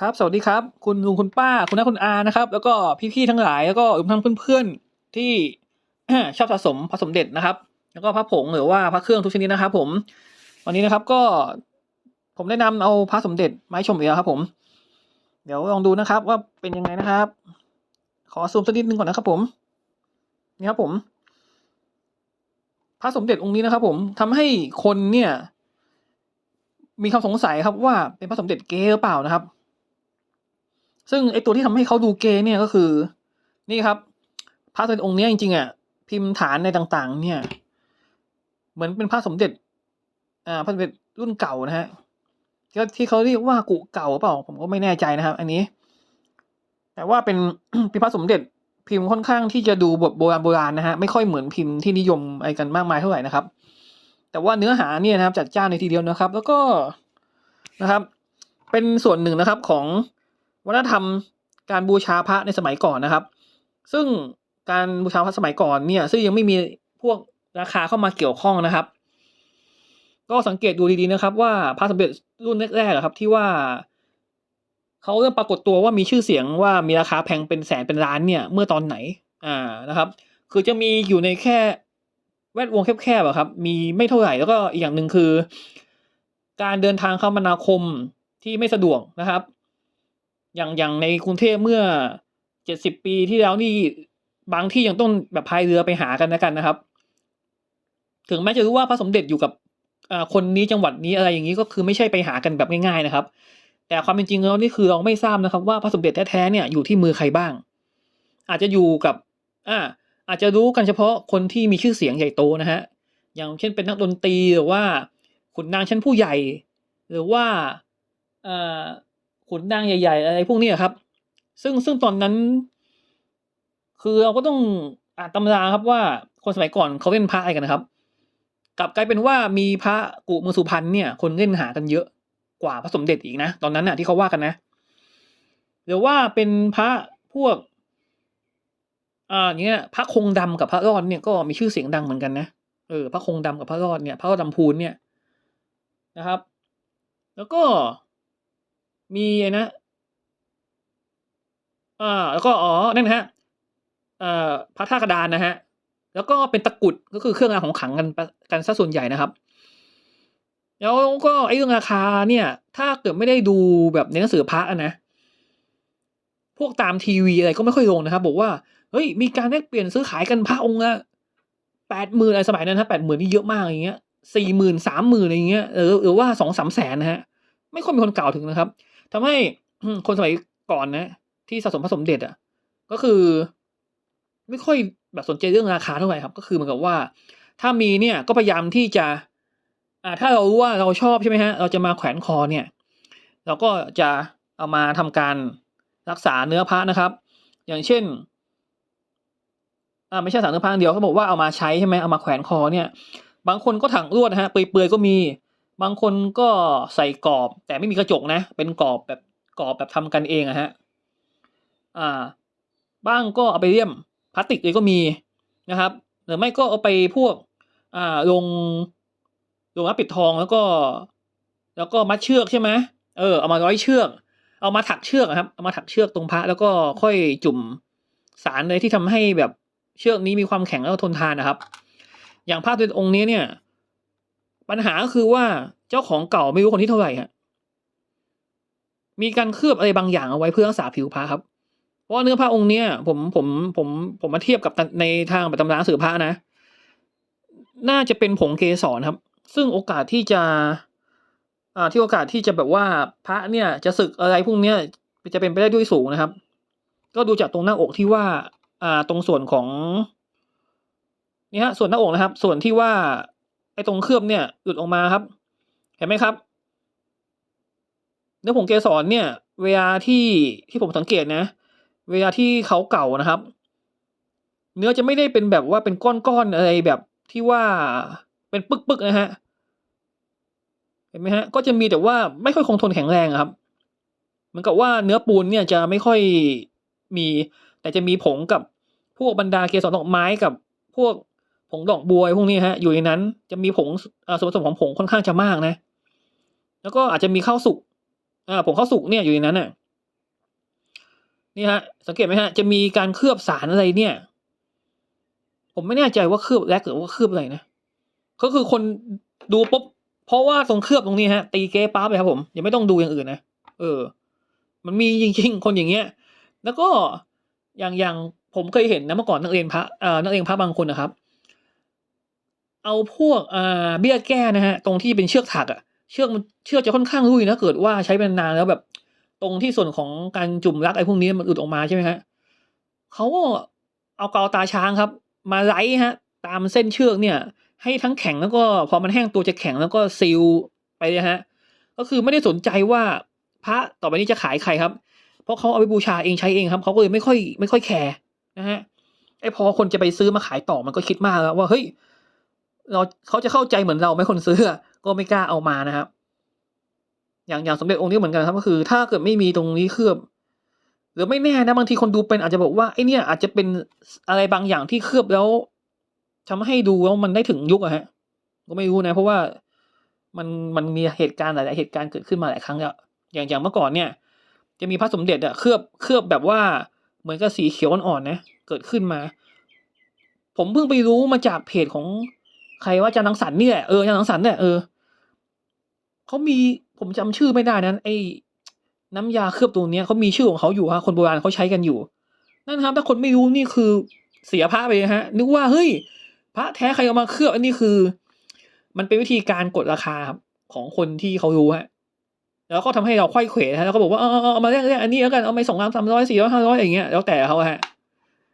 ครับ สวัสดีครับ คุณลุงคุณป้า คุณน้าคุณอานะครับ แล้วก็พี่ๆทั้งหลายแล้วก็รวมทั้งเพื่อนๆที่ชอบสะสมพระสมเด็จนะครับ แล้วก็พระผงหรือว่าพระเครื่องทุกชนิดนะครับ ผม วันนี้นะครับก็ผมได้นำเอาพระสมเด็จมาให้ชมอีกแล้วครับ ผม เดี๋ยวลองดูนะครับ ว่าเป็นยังไงนะครับ ขอซูมสักนิดนึงก่อนนะครับ ผม นี่ครับผม พระสมเด็จองค์นี้นะครับ ผมทำให้คนเนี่ย มีความสงสัยครับว่าเป็นพระสมเด็จเก๊หรือเปล่านะครับ ซึ่งไอตัวที่ทำให้เขาดูเกย์เนี่ยก็คือ นี่ครับพระสมเด็จองค์นี้จริงๆอะพิมพ์ฐานในต่างๆ เนี่ย เหมือนเป็นพระสมเด็จ อ่าพระสมเด็จรุ่นเก่านะฮะที่ที่เขาเรียกว่ากุเก่าเปล่า ผมก็ไม่แน่ใจนะครับ อันนี้ แต่ว่าเป็นเป็นพระสมเด็จพิมพ์ค่อนข้างที่จะดูบทโบราณโบราณนะฮะไม่ค่อยเหมือนพิมพ์ที่นิยมอะไรกันมากมายเท่าไหร่นะครับ แต่ว่าเนื้อหาเนี่ยนะครับจัดจ้านในทีเดียวนะครับ แล้วก็นะครับ เป็นส่วนหนึ่งนะครับของ วัฒนธรรมการบูชาพระในสมัยก่อนนะครับ ซึ่งการบูชาพระสมัยก่อนเนี่ย ซึ่งยังไม่มีพวกราคาเข้ามาเกี่ยวข้องนะครับ ก็สังเกตดูดีๆนะครับ ว่าพระสมเด็จรุ่นแรกๆครับ ที่ว่าเขาเริ่มปรากฏตัวว่ามีชื่อเสียงว่ามีราคาแพงเป็นแสนเป็นล้านเนี่ย เมื่อตอนไหน อ่านะครับ คือจะมีอยู่ในแค่แวดวงแคบๆอะครับ มีไม่เท่าไหร่แล้วก็อีกอย่างหนึ่งคือ การเดินทางคมนาคมที่ไม่สะดวกนะครับ อย่างอย่างในกรุงเทพเมื่อเจ็ดสิบปีที่แล้วนี่บางที่ยังต้องแบบพายเรือไปหากันนะกันนะครับ ถึงแม้จะรู้ว่าพระสมเด็จอยู่กับอ่าคนนี้จังหวัดนี้อะไรอย่างนี้ก็คือไม่ใช่ไปหากันแบบง่ายๆนะครับ แต่ความเป็นจริงแล้วนี่คือเราไม่ทราบนะครับ ว่าพระสมเด็จแท้ๆเนี่ยอยู่ที่มือใครบ้าง อาจจะอยู่กับอ่าอาจจะรู้กันเฉพาะคนที่มีชื่อเสียงใหญ่โตนะฮะอย่างเช่นเป็นนักดนตรีหรือว่าขุนนางชั้นผู้ใหญ่ หรือว่าอ่อ ขุนนางใหญ่ ๆ อะไรพวกนี้ครับ ซึ่งซึ่งตอนนั้น คือเราก็ต้องอ่านตำราครับว่าคนสมัยก่อนเขาเล่นพระอะไรกันนะครับ กลับกลายเป็นว่ามีพระกุมือสุพรรณเนี่ย คนเล่นหากันเยอะกว่าพระสมเด็จอีกนะ ตอนนั้นน่ะที่เขาว่ากันนะหรือว่าเป็นพระพวกอ่าเนี้ยพระคงดำกับพระรอดเนี่ยก็มีชื่อเสียงดังเหมือนกันนะเออพระคงดำกับพระรอดเนี่ย พระรอดลำพูนเนี่ยนะครับ แล้วก็ มีไอ้นะอ่าแล้วก็อ๋อนั่นนะฮะเอ่อพระท่ากระดานนะฮะ แล้วก็เป็นตะกุดก็คือเครื่องรางของขลังกันกันซะส่วนใหญ่นะครับ แล้วก็ไอ้เรื่องราคาเนี่ย ถ้าเกิดไม่ได้ดูแบบในหนังสือพระนะพวกตามทีวีอะไรก็ไม่ค่อยลงนะครับ บอกว่าเฮ้ยมีการแลกเปลี่ยนซื้อขายกันพระองค์ละแปดหมื่นอะไรสมัยนั้นนะแปดหมื่นนี่เยอะมากอย่างเงี้ยสี่หมื่นสามหมื่นอะไรอย่างเงี้ยหรือหรือว่าสองสามแสนนะฮะไม่ค่อยมีคนกล่าวถึงนะครับ ทำให้คนสมัยก่อนนะ ที่สะสมพระสมเด็จอะ ก็คือ ไม่ค่อยแบบสนใจเรื่องราคาเท่าไหร่ครับ ก็คือเหมือนกับว่า ถ้ามีเนี่ยก็พยายามที่จะ อ่า ถ้าเรารู้ว่าเราชอบใช่ไหมฮะ เราจะมาแขวนคอเนี่ย เราก็จะเอามาทำการรักษาเนื้อพระนะครับ อย่างเช่น อ่าไม่ใช่สังเนื้อพระอย่างเดียวเขาบอกว่าเอามาใช้ใช่ไหมเอามาแขวนคอเนี่ย บางคนก็ถังลวดนะฮะเปื่อยๆก็มี บางคนก็ใส่กรอบ แต่ไม่มีกระจกนะ เป็นกรอบแบบกรอบแบบทำกันเองอะฮะ อ่า บ้างก็เอาไปเลี่ยมพลาสติกเลยก็มีนะครับ หรือไม่ก็เอาไปพวก อ่าลงลงมัดปิดทองแล้วก็ แล้วก็มัดเชือกใช่ไหมเออเอามาร้อยเชือก เอามาถักเชือกอะครับ เอามาถักเชือกตรงพระแล้วก็ค่อยจุ่มสารเลยที่ทำให้แบบเชือกนี้มีความแข็งแล้วทนทานนะครับ อย่างพระตัวองค์นี้เนี่ย ปัญหาก็คือว่าเจ้าของเก่าไม่รู้คนที่เท่าไหร่ฮะมีการเคลือบอะไรบางอย่างเอาไว้เพื่อรักษาผิวพระครับ เพราะเนื้อพระองค์เนี้ยผมผมผมผมมาเทียบกับในทางแบบตำราสือพระนะ น่าจะเป็นผงเกสรครับ ซึ่งโอกาสที่จะ อ่าที่โอกาสที่จะแบบว่าพระเนี่ยจะสึกอะไรพวกเนี้ยจะเป็นไปได้ด้วยสูงนะครับ ก็ดูจากตรงหน้าอกที่ว่า อ่าตรงส่วนของนี่ฮะส่วนหน้าอกนะครับ ส่วนที่ว่า ไอ้ตรงเคลือบเนี่ยหลุดออกมาครับ เห็นไหมครับเนื้อผงเกสรเนี่ย เวลาที่ที่ผมสังเกตนะ เวลาที่เขาเก่านะครับ เนื้อจะไม่ได้เป็นแบบว่าเป็นก้อนๆอะไรแบบที่ว่าเป็นปึกๆนะฮะเห็นไหมฮะก็จะมีแต่ว่าไม่ค่อยคงทนแข็งแรงครับเหมือนกับว่าเนื้อปูนเนี่ยจะไม่ค่อยมี แต่จะมีผงกับพวกบรรดาเกสรดอกไม้กับพวก ผงดอกบัวพวกนี้ฮะอยู่ในนั้นจะมีผงอ่าส่วนผสมของผงค่อนข้างจะมากนะ แล้วก็อาจจะมีข้าวสุกอ่าผงข้าวสุกเนี่ยอยู่ในนั้นน่ะนี่ฮะสังเกตไหมฮะจะมีการเคลือบสารอะไรเนี่ย ผมไม่แน่ใจว่าเคลือบแลกหรือว่าเคลือบอะไรนะก็คือคนดูปุ๊บเพราะว่าตรงเคลือบตรงนี้ฮะ ตีเก๊ปั๊บเลยครับผมยังไม่ต้องดูอย่างอื่นนะเออ มันมีจริงๆคนอย่างเงี้ย แล้วก็อย่างอย่างผมเคยเห็นนะเมื่อก่อนนักเรียนพระเอ่อนักเรียนพระบางคนนะครับ เอาพวกอ่าเบี้ยแก้นะฮะตรงที่เป็นเชือกถักอะเชือกมันเชือกจะค่อนข้างรุ่ยนะเกิดว่าใช้เป็นนานแล้วแบบ ตรงที่ส่วนของการจุ่มรักไอ้พวกนี้มันอุดออกมาใช่ไหมฮะเขาก็เอากาวตาช้างครับ มาไล่ฮะ ตามเส้นเชือกเนี่ย ให้ทั้งแข็งแล้วก็พอมันแห้งตัวจะแข็งแล้วก็ซีลไปเลยฮะ ก็คือไม่ได้สนใจว่าพระต่อไปนี้จะขายใครครับ เพราะเขาเอาไปบูชาเองใช้เองครับเขาก็เลยไม่ค่อยไม่ค่อยแคร์นะฮะไอพอคนจะไปซื้อมาขายต่อมันก็คิดมากแล้วว่าเฮ้ย เราเขาจะเข้าใจเหมือนเราไหมคนซื้อก็ไม่กล้าเอามานะครับ อย่างอย่างสมเด็จองค์นี้เหมือนกันครับ ก็คือ ถ้าเกิดไม่มีตรงนี้เคลือบหรือไม่แน่นะบางทีคนดูเป็นอาจจะบอกว่าไอ้เนี่ยอาจจะเป็นอะไรบางอย่างที่เคลือบแล้วทำให้ดูแล้วมันได้ถึงยุคอะฮะ ก็ไม่รู้นะ เพราะว่ามันมันมีเหตุการณ์หลายๆเหตุการณ์เกิดขึ้นมาหลายครั้งแล้วอย่างอย่างเมื่อก่อนเนี่ย จะมีพระสมเด็จอะเคลือบเคลือบแบบว่าเหมือนกับสีเขียวอ่อนๆนะเกิดขึ้นมา ผมเพิ่งไปรู้มาจากเพจของ ใครว่าอาจารย์นังสรรค์นี่แหละเอออาจารย์นังสรรค์เนี่ยเออเขามีผมจำชื่อไม่ได้นะไอ้น้ำยาเคลือบตัวเนี้ยเขามีชื่อของเขาอยู่ฮะคนโบราณเขาใช้กันอยู่ นั่นครับ ถ้าคนไม่รู้นี่คือเสียพระไปฮะ นึกว่าเฮ้ยพระแท้ใครเอามาเคลือบอันนี้คือ มันเป็นวิธีการกดราคาครับของคนที่เขารู้ฮะแล้วก็ทำให้เราไข้เขวฮะแล้วก็บอกว่าเอาเอาเอาเอามาแลกแลกอันนี้แล้วกันเอาไปสองร้อยสามร้อยสี่ร้อยห้าร้อยอย่างเงี้ยแล้วแต่เขาฮะ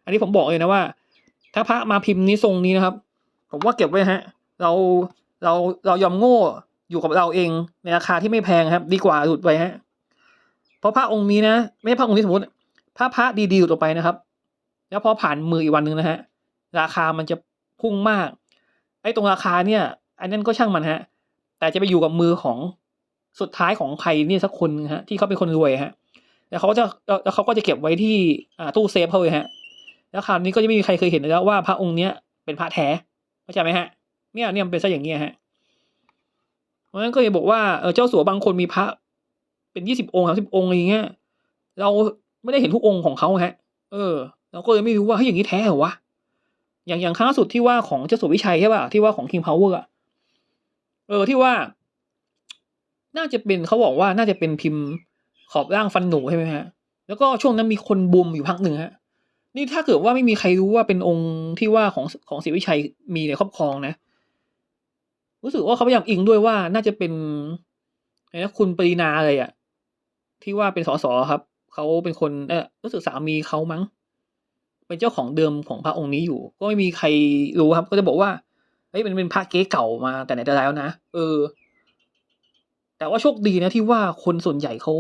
อันนี้ผมบอกเลยนะว่า ถ้าพระมาพิมพ์นี้ทรงนี้นะครับ ผมว่าเก็บไว้ฮะ เราเราเรายอมโง่อยู่กับเราเองในราคาที่ไม่แพงครับ ดีกว่าหลุดไปฮะ เพราะพระองค์นี้นะ ไม่ใช่พระองค์นี้สมมติถ้าพระดีๆหลุดออกไปนะครับ แล้วพอผ่านมืออีกวันหนึ่งนะฮะ ราคามันจะพุ่งมาก ไอ้ตรงราคาเนี่ย อันนั้นก็ช่างมันฮะ แต่จะไปอยู่กับมือของสุดท้ายของใครเนี่ยสักคนฮะที่เขาเป็นคนรวยฮะ แล้วเขาก็จะแล้วเขาก็จะเก็บไว้ที่อ่าตู้เซฟเขาเลยฮะ แล้วคราวนี้ก็จะไม่มีใครเคยเห็นแล้วว่าพระองค์เนี้ยเป็นพระแท้ เข้าใจไหมฮะ เนี่ยเนี่ยมันเป็นซะอย่างเงี้ยฮะ เพราะฉะนั้นก็จะบอกว่าเออเจ้าสัวบางคนมีพระ เป็นยี่สิบองค์สามสิบองค์อะไรอย่างเงี้ย เราไม่ได้เห็นทุกองค์ของเขาฮะ เออ เราก็เลยไม่รู้ว่าเฮ้ยอย่างนี้แท้เหรอวะ อย่างอย่างครั้งล่าสุดที่ว่าของเจ้าสัววิชัยใช่ป่ะที่ว่าของ King Power อะเออที่ว่า น่าจะเป็นเขาบอกว่าน่าจะเป็นพิมพ์ขอบร่างฟันหนูใช่ไหมฮะ แล้วก็ช่วงนั้นมีคนบูมอยู่พักหนึ่งฮะ นี่ถ้าเกิดว่าไม่มีใครรู้ว่าเป็นองค์ที่ว่าของของศรีวิชัยมีในครอบครองนะ รู้สึกว่าเขาพยายามอิงด้วยว่าน่าจะเป็นอะไรนะคุณปรีนาอะไรอะที่ว่าเป็นสสครับเขาเป็นคนเออรู้สึกสามีเขามั้ง เป็นเจ้าของเดิมของพระองค์นี้อยู่ ก็ไม่มีใครรู้ครับ ก็จะบอกว่าเฮ้ยมันเป็นพระเก๊เก่ามาแต่ไหนแต่ไรแล้วนะเออ แต่ว่าโชคดีนะที่ว่าคนส่วนใหญ่เขา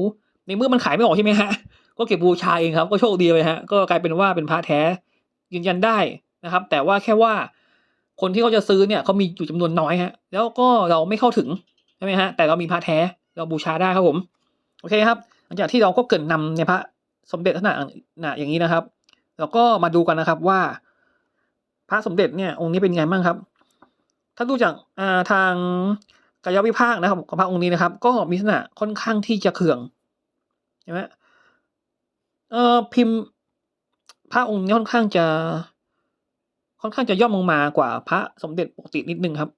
ในเมื่อมันขายไม่ออกใช่ไหมฮะ ก็เก็บบูชาเองครับ ก็โชคดีเลยฮะก็กลายเป็นว่าเป็นพระแท้ยืนยันได้นะครับ แต่ว่าแค่ว่าคนที่เขาจะซื้อเนี่ยเขามีอยู่จำนวนน้อยฮะ แล้วก็เราไม่เข้าถึงใช่ไหมฮะแต่เรามีพระแท้เราบูชาได้ครับผม โอเคครับ หลังจากที่เราก็เกรินนำในพระสมเด็จลักษณะนะอย่างนี้นะครับเราก็มาดูกันนะครับว่า พระสมเด็จเนี่ยองค์นี้เป็นไงบ้างครับ ถ้าดูจากาทางกายวิภาคนะครับของพระองค์นี้นะครับ ก็มีลักษณะค่อนข้างที่จะเขื่องใช่ไหม เออพิมพ์พระองค์นี้ค่อนข้างจะ ค่อนข้างจะย่อมลงมากว่า พระสมเด็จปกตินิดนึงครับ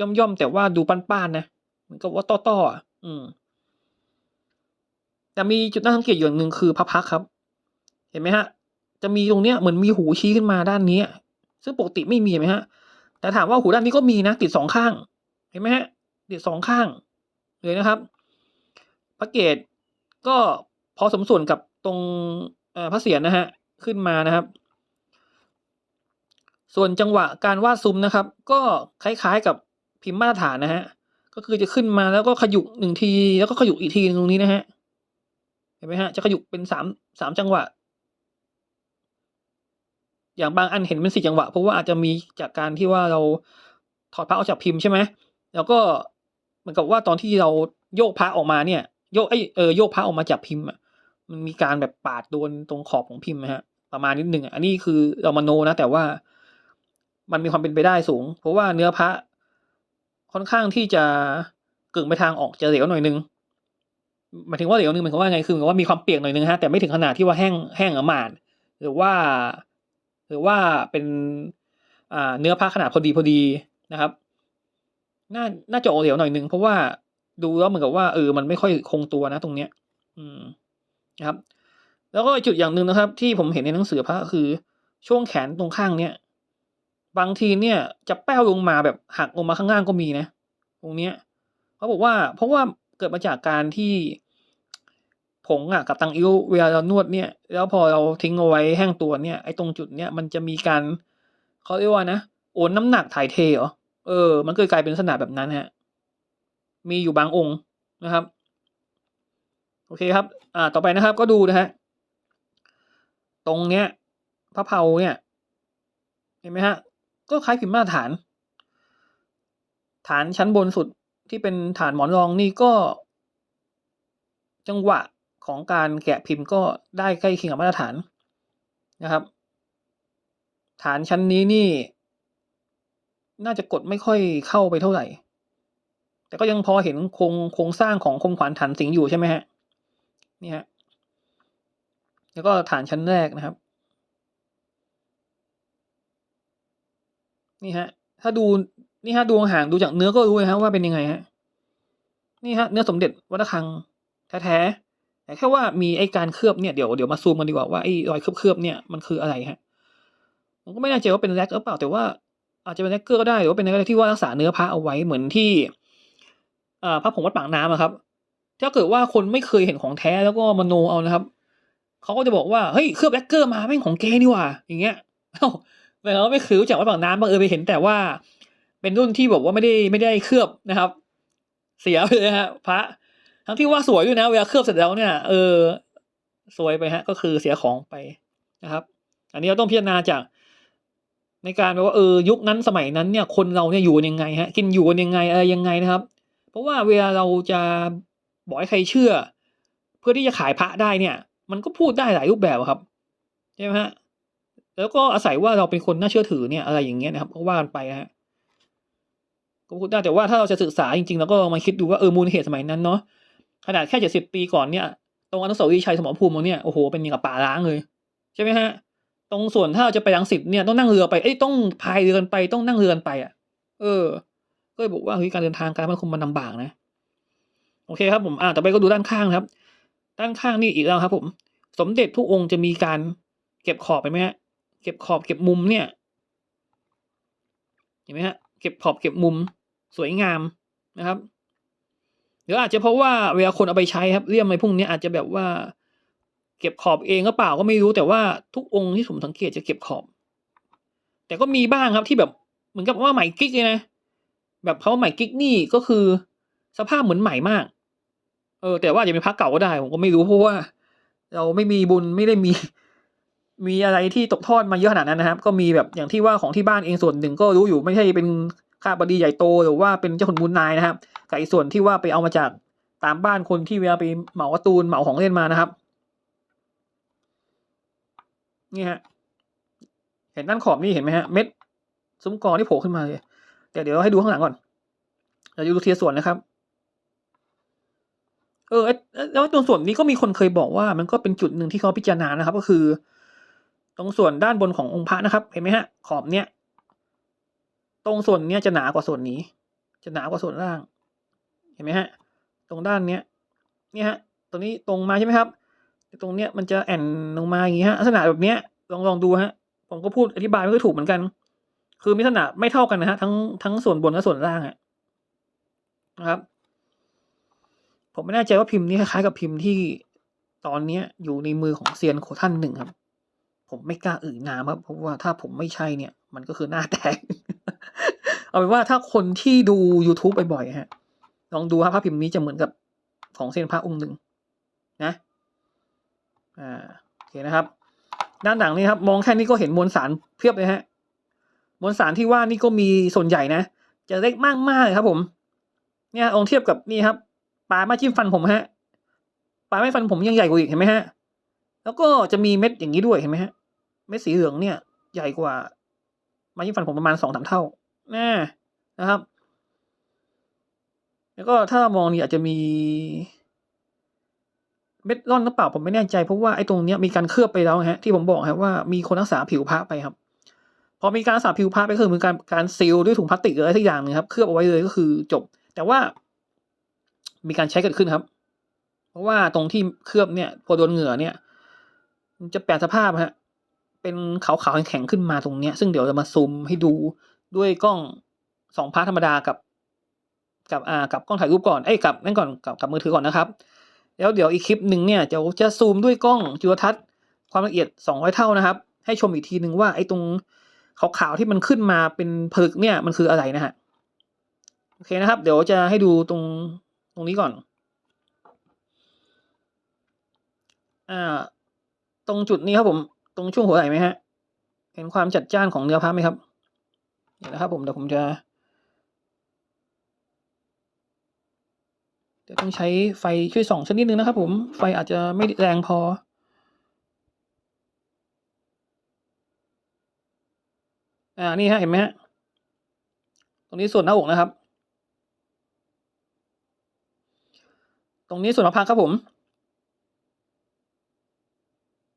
ย่อมย่อมๆแต่ว่าดูป้านๆนะเหมือนกับว่าต้อๆอะอืม แต่มีจุดน่าสังเกตอย่างหนึ่งคือพระพักครับ เห็นไหมฮะ จะมีตรงเนี้ยเหมือนมีหูชี้ขึ้นมาด้านนี้ซึ่งปกติไม่มีไหมฮะ แต่ถามว่าหูด้านนี้ก็มีนะติดสองข้าง เห็นไหมฮะติดสองข้างเลยนะครับ พระเกตก็พอสมส่วนกับ ตรงพระเศียรนะฮะขึ้นมานะครับ ส่วนจังหวะการวาดซุ้มนะครับ ก็คล้ายๆกับพิมพ์มาตรฐานนะฮะก็คือจะขึ้นมาแล้วก็ขยุกหนึ่งที แล้วก็ขยุกอีกทีตรงนี้นะฮะเห็นไหมฮะจะขยุกเป็นสามสามจังหวะ อย่างบางอันเห็นเป็นสี่จังหวะ เพราะว่าอาจจะมีจากการที่ว่าเราถอดพระออกจากพิมพ์ใช่ไหมแล้วก็เหมือนกับว่าตอนที่เราโยกพระออกมาเนี่ยโยกไอเออโยกพระออกมาจากพิมพ์อะ มันมีการแบบปาดโดนตรงขอบของพิมพ์นะฮะ ประมาณนิดนึงอะอันนี้คือเรามโนนะแต่ว่ามันมีความเป็นไปได้สูง เพราะว่าเนื้อพระค่อนข้างที่จะกึ่งไปทางออกจะเหลวหน่อยนึงหมายถึงว่าเหลวหนึ่งหมายความว่าไงคือหมายว่ามีความเปียกหน่อยนึงฮะแต่ไม่ถึงขนาดที่ว่าแห้งแห้งอหมาดหรือว่า หรือว่าเป็นอ่าเนื้อผ้าขนาดพอดีพอดีนะครับน่าน่าจะออกเหลวหน่อยนึงเพราะว่าดูแล้วเหมือนกับว่าเออมันไม่ค่อยคงตัวนะตรงเนี้ย อืม นะครับ แล้วก็จุดอย่างหนึ่งนะครับ ที่ผมเห็นในหนังสือพระคือช่วงแขนตรงข้างเนี่ยบางทีเนี่ยจะแป้วลงมาแบบหักลงมาข้างล่างก็มีนะ ตรงเนี้ยเขาบอกว่า เพราะว่าเกิดมาจากการที่ผงอะกับตังอิ้วเวลาเรานวดเนี่ย แล้วพอเราทิ้งเอาไว้แห้งตัวเนี่ยไอ้ตรงจุดเนี่ยมันจะมีการเขาเรียกว่านะโอนน้ำหนักถ่ายเทเหรอเออ มันก็เลยกลายเป็นลักษณะแบบนั้นฮะ มีอยู่บางองค์นะครับ อเคครับอ่าต่อไปนะครับก็ดูนะฮะตรงเนี้ยพระเพาเนี่ยเห็นไหมฮะก็คล้ายพิมพ์มาตรฐาน ฐานชั้นบนสุดที่เป็นฐานหมอนรองนี่ก็ จังหวะของการแกะพิมพ์ก็ได้ใกล้เคียงกับมาตรฐานนะครับ ฐานชั้นนี้นี่ น่าจะกดไม่ค่อยเข้าไปเท่าไหร่ แต่ก็ยังพอเห็นโครงโครงสร้างของคมขวัญฐานสิงอยู่ใช่ไหมฮะ นี่ฮะแล้วก็ฐานชั้นแรกนะครับ นี่ฮะ ถ้าดูนี่ฮะดูห่างดูจากเนื้อก็รู้เลยฮะว่าเป็นยังไงฮะนี่ฮะเนื้อสมเด็จวัดระฆังแท้ๆแต่แค่ว่ามีไอการเคลือบเนี่ยเดี๋ยวเดี๋ยวมาซูมกันดีกว่าว่าไอรอยเคลือบๆเนี่ยมันคืออะไรฮะผมก็ไม่แน่ใจว่าเป็นแร็กหรือเปล่าแต่ว่าอาจจะเป็นแร็กเกอร์ก็ได้หรือว่าเป็นอะไรที่ว่ารักษาเนื้อพระเอาไว้เหมือนที่อ่าพระผงวัดปากน้ำอะครับ ถ้าเกิดว่าคนไม่เคยเห็นของแท้แล้วก็มโนเอานะครับเขาก็จะบอกว่าเฮ้ยเคลือบแร็กเกอร์มาแม่งของเกนี่ว่าอย่างเงี้ยเอ้าแต่เราไม่เคยรู้จักวัดปากน้ำบังเออไปเห็นแต่ว่า เป็นรุ่นที่บอกว่าไม่ได้ไม่ได้เคลือบนะครับ เสียไปเลยฮะพระ ทั้งที่ว่าสวยด้วยนะเวลาเคลือบเสร็จแล้วเนี่ยเออสวยไปฮะ ก็คือเสียของไปนะครับ อันนี้เราต้องพิจารณาจากในการแบบว่าเออยุคนั้นสมัยนั้นเนี่ยคนเราเนี่ยอยู่ยังไงฮะกินอยู่กันยังไงอะไรยังไงนะครับ เพราะว่าเวลาเราจะ บอกให้ใครเชื่อ เพื่อที่จะขายพระได้เนี่ย มันก็พูดได้หลายรูปแบบครับใช่ไหมฮะแล้วก็อาศัยว่าเราเป็นคนน่าเชื่อถือเนี่ยอะไรอย่างเงี้ยนะครับก็ว่ากันไปนะฮะก็พูดได้แต่ว่าถ้าเราจะศึกษาจริงๆแล้วก็ลองมาคิดดูว่าเออมูลเหตุสมัยนั้นเนาะขนาดแค่เจ็ดสิบปีก่อนเนี่ย ตรงอนุสาวรีย์ชัยสมรภูมิเนี่ยโอ้โหเป็นอย่างกับป่าล้างเลยใช่ไหมฮะตรงส่วนถ้าเราจะไปลังสิตเนี่ยต้องนั่งเรือไปเอ้ยต้องพายเรือกันไปต้องนั่งเรือกันไปอะ เออ ก็เลยบอกว่าเฮ้ยการเดินทางการมันคงมันลำบากนะ โอเคครับผมอ่าต่อไปก็ดูด้านข้างครับ ด้านข้างนี่อีกแล้วครับ ผม สมเด็จทุกองค์จะมีการเก็บขอบไปไหมฮะเก็บขอบเก็บมุมเนี่ยเห็นไหมฮะเก็บขอบเก็บมุมสวยงามนะครับหรืออาจจะเพราะว่าเวลาคนเอาไปใช้ครับเลี่ยมอะไรพวกนี้อาจจะแบบว่า เก็บขอบเองก็เปล่าก็ไม่รู้แต่ว่าทุกองค์ที่ผมสังเกตจะเก็บขอบ แต่ก็มีบ้างครับที่แบบเหมือนกับว่าใหม่กิ๊กเลยนะแบบเขาใหม่กิ๊กนี่ก็คือ สภาพเหมือนใหม่มาก เออ แต่ว่าอาจจะเป็นพักเก่าก็ได้ ผมก็ไม่รู้เพราะว่า เราไม่มีบุญไม่ได้มี มีอะไรที่ตกทอดมาเยอะขนาดนั้นนะครับ ก็มีแบบอย่างที่ว่าของที่บ้านเองส่วนหนึ่งก็รู้อยู่ไม่ใช่เป็นข้าบดีใหญ่โตหรือว่าเป็นเจ้าขุนมูลนายนะครับกับอีกส่วนที่ว่าไปเอามาจากตามบ้านคนที่เวลาไปเหมาตูนเหมาของเล่นมานะครับนี่ฮะ เห็นด้านขอบนี่เห็นไหมฮะ เม็ดซุ้มกอที่โผล่ขึ้นมาเลย แต่เดี๋ยวให้ดูข้างหลังก่อน เราจะดูเทียส่วนนะครับ เออ แล้วตรงส่วนนี้ก็มีคนเคยบอกว่า มันก็เป็นจุดหนึ่งที่เขาพิจารณานะครับ ก็คือ ตรงส่วนด้านบนขององค์พระนะครับ เห็นไหมฮะ ขอบเนี้ยตรงส่วนเนี้ยจะหนากว่าส่วนนี้ จะหนากว่าส่วนล่าง เห็นไหมฮะ ตรงด้านเนี้ยเนี่ยฮะตรงนี้ตรงมาใช่ไหมครับตรงเนี้ยมันจะแอนลงมาอย่างงี้ฮะลักษณะแบบเนี้ยลองลองดูฮะ ผมก็พูดอธิบายไม่ค่อยถูกเหมือนกัน คือมีลักษณะไม่เท่ากันนะฮะทั้งทั้งส่วนบนและส่วนล่างอะนะครับ ผมไม่แน่ใจว่าพิมพ์นี้คล้ายๆกับพิมพ์ที่ตอนเนี้ยอยู่ในมือของเซียนโคท่านหนึ่งครับ ผมไม่กล้าเอ่ยนามครับ เพราะว่าถ้าผมไม่ใช่เนี่ย มันก็คือหน้าแตก เอาเป็นว่าถ้าคนที่ดู YouTube บ่อยๆฮะ ลองดูครับภาพพิมพ์นี้จะเหมือนกับของเซียนพระองค์หนึ่งนะ อ่าโอเคนะครับ ด้านหลังนี่ครับ มองแค่นี้ก็เห็นมวลสารเพียบเลยฮะ มวลสารที่ว่านี่ก็มีส่วนใหญ่นะ จะเล็กมากมากเลยครับ ผม เนี่ยลองเทียบกับนี่ครับ ปลาไม้จิ้มฟันผมฮะปลาไม้ฟันผมยังใหญ่กว่าอีกเห็นไหมฮะ แล้วก็จะมีเม็ดอย่างนี้ด้วยเห็นไหมฮะ เม็ดสีเหลืองเนี่ย ใหญ่กว่าไม้จิ้มฟันผมประมาณสองสามเท่าน่นะครับ แล้วก็ถ้ามองนี่อาจจะมีเม็ดร่อนหรือเปล่าผมไม่แน่ใจเพราะว่าไอ้ตรงเนี้ยมีการเคลือบไปแล้วฮะที่ผมบอกครับว่ามีคนรักษาผิวพระไปครับ พอมีการรักษาผิวพระไปคือมีการการซีลด้วยถุงพลาสติกหรืออะไรสักอย่างนึงครับเคลือบเอาไว้เลยก็คือจบ แต่ว่า มีการใช้เกิดขึ้นครับ เพราะว่าตรงที่เคลือบเนี่ยพอโดนเหงื่อเนี่ยมันจะแปลสภาพฮะเป็นขาวๆแข็งๆขึ้นมาตรงเนี้ย ซึ่งเดี๋ยวจะมาซูมให้ดูด้วยกล้องสองพาร์ธรรมดากับ กับอ่ากับกล้องถ่ายรูปก่อนเอ้ยกับนั่นก่อนกับกับมือถือก่อนนะครับ แล้วเดี๋ยวอีกคลิปหนึ่งเนี่ยจะจะซูมด้วยกล้องจุลทรรศน์ความละเอียด200เท่านะครับ ให้ชมอีกทีหนึ่งว่าไอ้ตรงขาวๆที่มันขึ้นมาเป็นผลึกเนี่ยมันคืออะไรนะฮะโอเคนะครับ เดี๋ยวจะให้ดูตรง ตรงนี้ก่อน อ่า ตรงจุดนี้ครับผม ตรงช่วงหัวไหล่ไหมฮะ เห็นความจัดจ้านของเนื้อผ้าไหมครับเดี๋ยวนะครับผมเดี๋ยวผมจะ เดี๋ยวต้องใช้ไฟช่วยส่องสักนิดนึงนะครับ ผม ไฟอาจจะไม่แรงพออ่า นี่ฮะ เห็นไหมฮะ ตรงนี้ส่วนหน้าอกนะครับ ตรงนี้ส่วนหน้าผากครับผม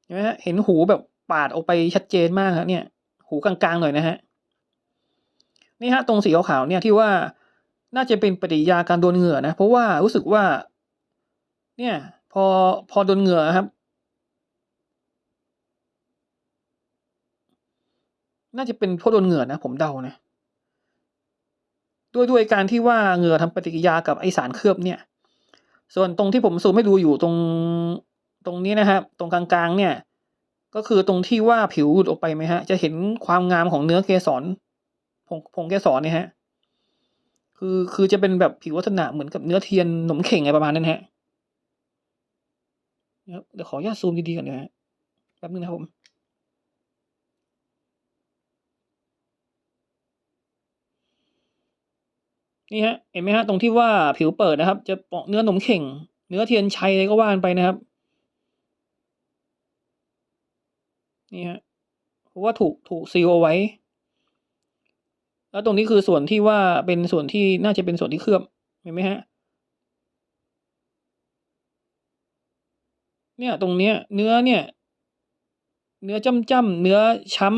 เห็นไหมฮะเห็นหูแบบปาดออกไปชัดเจนมากครับเนี่ย หูกลางๆหน่อยนะฮะนี่ฮะตรงสีขาวๆเนี่ยที่ว่าน่าจะเป็นปฏิกยาการโดนเหงื่อนะ เพราะว่ารู้สึกว่า เนี่ย พอพอโดนเหงื่อครับ น่าจะเป็นเพราะโดนเหงื่อนะ ผมเดานะด้วยด้วยการที่ว่าเหงื่อทำปฏิกิริยากับไอสารเคลือบเนี่ย ส่วนตรงที่ผมซูมให้ดูอยู่ตรงตรงนี้นะครับ ตรงกลางๆเนี่ย ก็คือตรงที่ว่าผิวหลุดออกไปไหมฮะ จะเห็นความงามของเนื้อเกสรผงผงเกสรเนี่ยฮะ คือคือจะเป็นแบบผิวลักษณะเหมือนกับเนื้อเทียนหนมเข่งอะไรประมาณนั้นฮะเดี๋ยวขออนุญาตซูมดีๆก่อนนะฮะแป๊บนึงนะครับผม นี่ฮะเห็นไหมฮะตรงที่ว่าผิวเปิดนะครับ จะเปาะเนื้อหนมเข่ง เนื้อเทียนชัยอะไรก็ว่านไปนะครับ นี่ฮะเพราะว่าถูกถูกซีลเอาไว้ แล้วตรงนี้คือส่วนที่ว่าเป็นส่วนที่น่าจะเป็นส่วนที่เคลือบเห็นไหมฮะเนี่ยตรงเนี้ยเนื้อเนี่ย เนื้อจ้ำจ้ำเนื้อช้ำ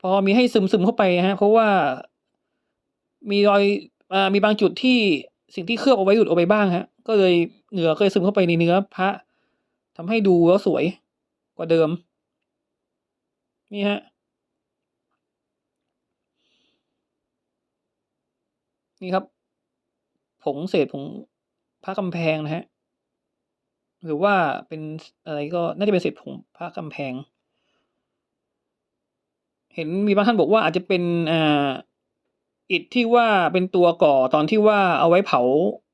พอมีให้ซึมซึมเข้าไปฮะ เพราะว่า มีรอยอ่ามีบางจุดที่สิ่งที่เคลือบเอาไว้หลุดออกไปบ้างฮะ ก็เลยเหงื่อก็เลยซึมเข้าไปในเนื้อพระทำให้ดูแล้วสวยกว่าเดิม นี่ฮะ นี่ครับ ผงเศษผงพระกำแพงนะฮะ หรือว่าเป็นอะไรก็น่าจะเป็นเศษผงพระกำแพง เห็นมีบางท่านบอกว่าอาจจะเป็นอ่า อิฐที่ว่าเป็นตัวก่อตอนที่ว่าเอาไว้เผา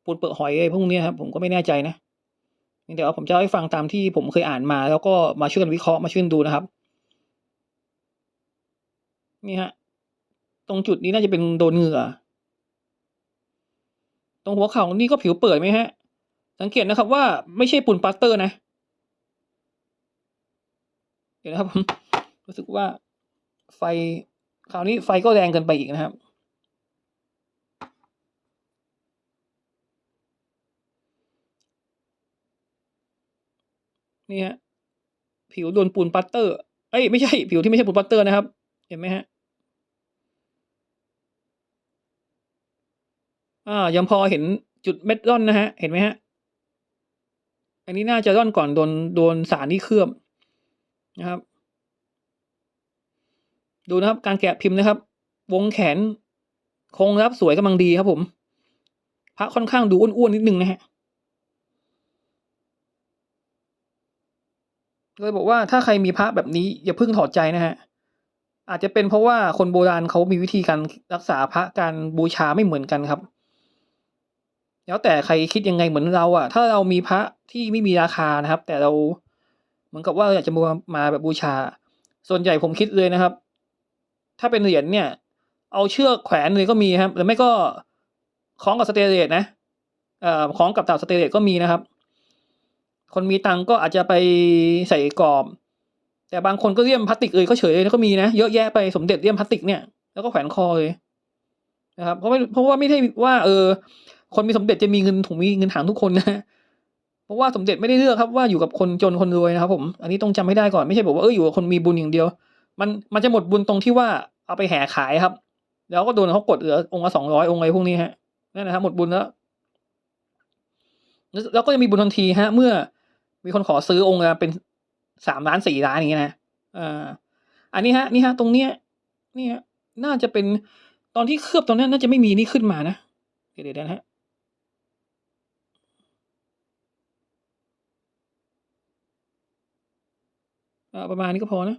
ปูนเปลือกหอยไอ้พวกนี้ครับผมก็ไม่แน่ใจนะเดี๋ยวผมจะให้ฟังตามที่ผมเคยอ่านมา แล้วก็มาช่วยกันวิเคราะห์มาช่วยกันดูนะครับ นี่ฮะ ตรงจุดนี้น่าจะเป็นโดนเหงื่อ ตรงหัวเข่านี่ก็ผิวเปิดไหมฮะ สังเกตนะครับว่าไม่ใช่ปูนปลาสเตอร์นะ เดี๋ยวนะครับผมรู้สึกว่าไฟคราวนี้ไฟก็แรงเกินไปอีกนะครับ นี่ฮะผิวโดนปูนปลาสเตอร์ เอ้ยไม่ใช่ผิวที่ไม่ใช่ปูนปลาสเตอร์นะครับ เห็นไหมฮะอ่ายังพอเห็นจุดเม็ดร่อนนะฮะ เห็นไหมฮะ อันนี้น่าจะร่อนก่อนโดนโดนสารที่เคลือบนะครับ ดูนะครับ การแกะพิมพ์นะครับ วงแขนคงรับสวยกำลังดีครับผม พระค่อนข้างดูอ้วนๆนิดนึงนะฮะ เลยบอกว่าถ้าใครมีพระแบบนี้อย่าเพิ่งถอดใจนะฮะ อาจจะเป็นเพราะว่าคนโบราณเขามีวิธีการรักษาพระการบูชาไม่เหมือนกันครับ แล้วแต่ใครคิดยังไงเหมือนเราอะถ้าเรามีพระที่ไม่มีราคานะครับ แต่เราเหมือนกับว่าอยากจะมามาแบบบูชา ส่วนใหญ่ผมคิดเลยนะครับ ถ้าเป็นเหรียญเนี่ย เอาเชือกแขวนเลยก็มีครับ หรือไม่ก็คล้องกับสเตเลสนะเอ่อคล้องกับเต่าสเตเลสก็มีนะครับ คนมีตังก็อาจจะไปใส่กรอบ แต่บางคนก็เลี่ยมพลาสติกเอยก็เฉยเลยก็มีนะ เยอะแยะไปสมเด็จเลี่ยมพลาสติกเนี่ยแล้วก็แขวนคอเลยนะครับ เพราะไม่เพราะว่าไม่ใช่ว่า เออ คนมีสมเด็จจะมีเงินถุงมีเงินถังทุกคนนะเพราะว่าสมเด็จไม่ได้เลือกครับว่าอยู่กับคนจนคนรวยนะครับ ผม อันนี้ต้องจำให้ได้ก่อนไม่ใช่บอกว่าเอออยู่กับคนมีบุญอย่างเดียว มันมันจะหมดบุญตรงที่ว่าเอาไปแห่ขายครับ แล้วก็โดนเขากดเหลือองค์ละสองร้อยองค์อะไรพวกนี้ฮะนั่นนะครับหมดบุญแล้วแล้วก็จะมีบุญทันทีฮะ เมื่อ มีคนขอซื้อองค์ละเป็นสามล้านสี่ล้านอย่างเงี้ยนะอ่าอันนี้ฮะนี่ฮะตรงเนี้ยนี่ฮะน่าจะเป็นตอนที่เคลือบตรงนี้น่าจะไม่มีนี่ขึ้นมานะเดี๋ยวเดี๋ยวนะฮะประมาณนี้ก็พอนะ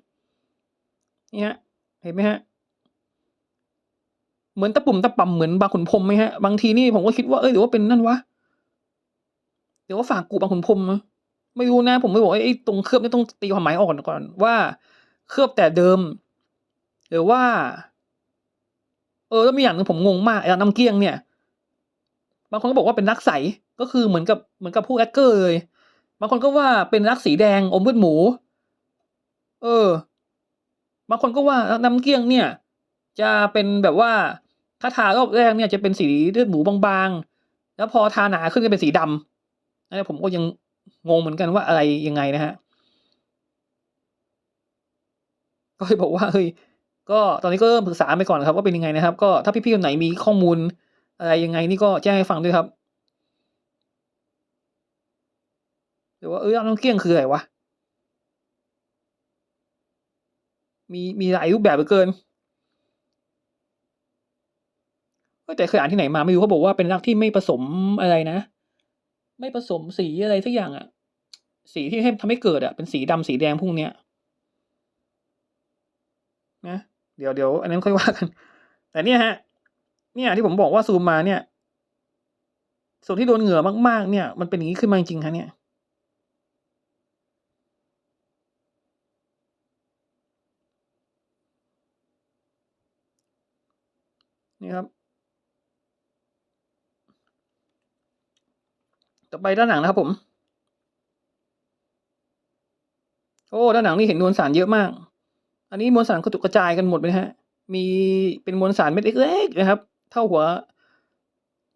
นี่ฮะเห็นไหมฮะเหมือนตะปุ่มตะป่ำเหมือนบางขุนพรมไหมฮะบางทีนี่ผมก็คิดว่าเอ้ยหรือว่าเป็นนั่นวะเดี๋ยวว่าฝากกูบางขุนพรมนะ ไม่รู้นะ ผมไม่บอกไอ้ตรงเคลือบนี่ต้องตีความหมายออกก่อนว่าเคลือบแต่เดิม หรือว่า เออแล้วมีอย่างนึงผมงงมากไอ้น้ำเกลี้ยงเนี่ยบางคนก็บอกว่าเป็นรักใสก็คือเหมือนกับเหมือนกับผู้แอคเกอร์เลยบางคนก็ว่าเป็นรักสีแดงอมเลือดหมู เออบางคนก็ว่าน้ำเกลี้ยงเนี่ย จะเป็นแบบว่าถ้าทารอบแรกเนี่ยจะเป็นสีเลือดหมูบางๆ แล้วพอทาหนาขึ้นจะเป็นสีดำนี่ผมก็ยัง งงเหมือนกันว่าอะไรยังไงนะฮะก็เลยบอกว่าเฮ้ยก็ตอนนี้ก็เริ่มปรึกษาไปก่อนครับว่าเป็นยังไงนะครับ ก็ถ้าพี่ๆคนไหนมีข้อมูลอะไรยังไงนี่ก็แจ้งให้ฟังด้วยครับหรือว่าเออน้ำเกลี้ยงคืออะไรวะมีมีหลายรูปแบบเหลือเกินแต่เคยอ่านที่ไหนมาไม่รู้เขาบอกว่าเป็นรักที่ไม่ผสมอะไรนะ ไม่ผสมสีอะไรสักอย่างอะ สีที่ให้ทำให้เกิดอะเป็นสีดำสีแดงพวกเนี้ยนะเดี๋ยวเดี๋ยวอันนั้นค่อยว่ากัน แต่เนี่ยฮะ เนี่ยที่ผมบอกว่าซูมมาเนี่ย ส่วนที่โดนเหงื่อมากๆ เนี่ย มันเป็นอย่างนี้ขึ้นมาจริงๆฮะเนี่ยนี่ครับ ต่อไปด้านหลังนะครับผม โอ้ด้านหลังนี่เห็นมวลสารเยอะมาก อันนี้มวลสารกระจุกกระจายกันหมดเลยฮะ มีเป็นมวลสารเม็ดเล็กๆนะครับ เท่าหัว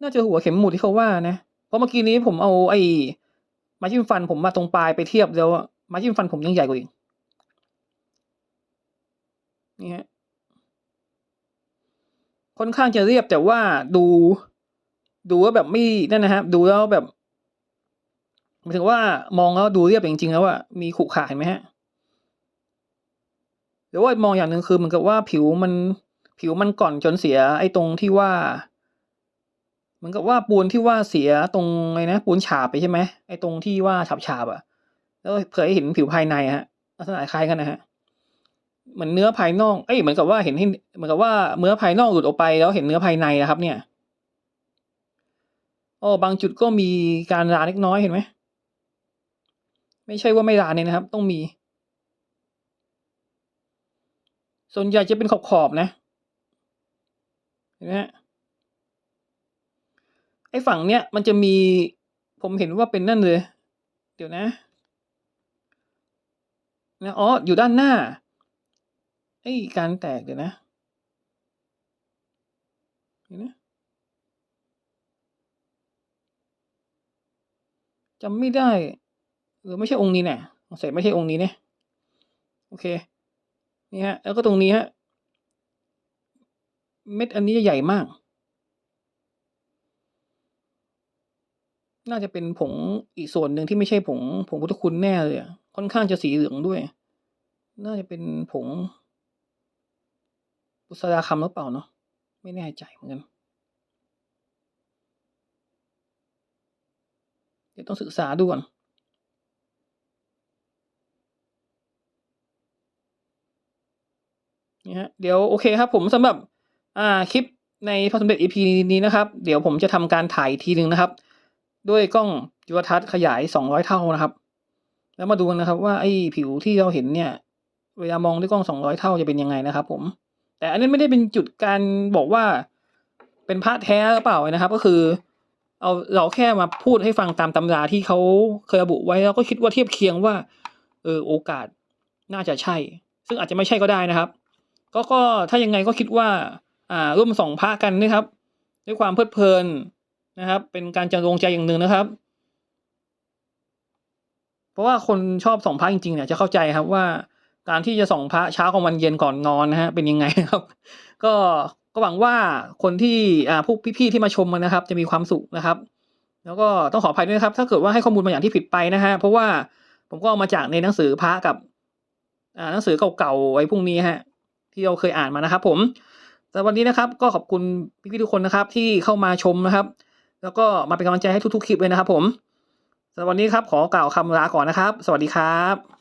น่าจะหัวเข็มหมุดที่เขาว่านะ เพราะเมื่อกี้นี้ผมเอาไอ้ไม้จิ้มฟันผมมาตรงปลายไปเทียบแล้วไม้จิ้มฟันผมยังใหญ่กว่าอีกนี่ฮะค่อนข้างจะเรียบแต่ว่าดู ดูว่าแบบไม่นั่นนะครับดูแล้วแบบ หมายถึงว่ามองแล้วดูเรียบจริงๆแล้วว่ามีขรุขระเห็นไหมฮะหรือว่ามองอย่างหนึ่งคือเหมือนกับว่าผิวมันผิวมันก่อนจนเสีย ไอ้ตรงที่ว่า เหมือนกับว่าปูนที่ว่าเสียตรงไงนะปูนฉาบไปใช่ไหมไอ้ตรงที่ว่าฉาบฉาบๆอะแล้วเผยเห็นผิวภายในฮะลักษณะคล้ายกันนะฮะเหมือนเนื้อภายนอก เอ้ยเหมือนกับว่าเห็นเหมือนกับว่าเนื้อภายนอกหลุดออกไปแล้วเห็นเนื้อภายในนะครับ เนี่ยอ๋อบางจุดก็มีการราเล็กน้อยเห็นไหม ไม่ใช่ว่าไม่ราเนี่ยนะครับ ต้องมี ส่วนใหญ่จะเป็นขอบขอบนะ เห็นไหมฮะไอ้ฝั่งเนี้ยมันจะมี ผมเห็นว่าเป็นนั่นเลย เดี๋ยวนะนะอ๋ออยู่ด้านหน้าไอ้การแตกเดี๋ยวนะเห็นไหมจำไม่ได้ เออไม่ใช่องค์นี้แน่สงสัยไม่ใช่องค์นี้เนี่ยโอเค นี่ฮะ แล้วก็ตรงนี้ฮะ เม็ดอันนี้จะใหญ่มาก น่าจะเป็นผงอีกส่วนหนึ่งที่ไม่ใช่ผงผงพุทธคุณแน่เลยอะค่อนข้างจะสีเหลืองด้วย น่าจะเป็นผงบุษราคำหรือเปล่าเนาะไม่แน่ใจเหมือนกันเดี๋ยวต้องศึกษาดูก่อน นี่ฮะเดี๋ยวโอเคครับผมสำหรับอ่าคลิปในพระสมเด็จ EP นี้นะครับ เดี๋ยวผมจะทำการถ่ายทีหนึ่งนะครับ ด้วยกล้องจุลทรรศน์ขยาย 200 เท่านะครับ แล้วมาดูกันนะครับว่าไอ้ผิวที่เราเห็นเนี่ย เวลามองด้วยกล้อง 200 เท่าจะเป็นยังไงนะครับ ผม แต่อันนี้ไม่ได้เป็นจุดการบอกว่าเป็นพระแท้หรือเปล่านะครับ ก็คือ เอาเราแค่มาพูดให้ฟังตามตำราที่เขาเคยระบุไว้แล้วก็คิดว่าเทียบเคียงว่า เออโอกาสน่าจะใช่ ซึ่งอาจจะไม่ใช่ก็ได้นะครับ ก็ก็ถ้ายังไงก็คิดว่า อ่าร่วมส่องพระกันนะครับ ด้วยความเพลิดเพลินนะครับ เป็นการจังรงใจอย่างหนึ่งนะครับ เพราะว่าคนชอบส่องพระจริงๆเนี่ยจะเข้าใจครับว่า การที่จะส่องพระเช้ากลางวันเย็นก่อนนอนนะฮะเป็นยังไงครับ ก็ก็หวังว่าคนที่อ่าพวกพี่ๆที่มาชมมันนะครับ จะมีความสุขนะครับ แล้วก็ต้องขออภัยด้วยนะครับ ถ้าเกิดว่าให้ข้อมูลบางอย่างที่ผิดไปนะฮะเพราะว่าผมก็เอามาจากในหนังสือพระกับ อ่าหนังสือเก่าๆไว้พวกนี้ฮะ ที่เราเคยอ่านมานะครับ ผมแต่วันนี้นะครับ ก็ขอบคุณพี่ๆทุกคนนะครับ ที่เข้ามาชมนะครับ แล้วก็มาเป็นกำลังใจให้ทุกๆคลิปเลยนะครับ ผมสำหรับวันนี้ครับขอกล่าวคำลาก่อนนะครับ สวัสดีครับ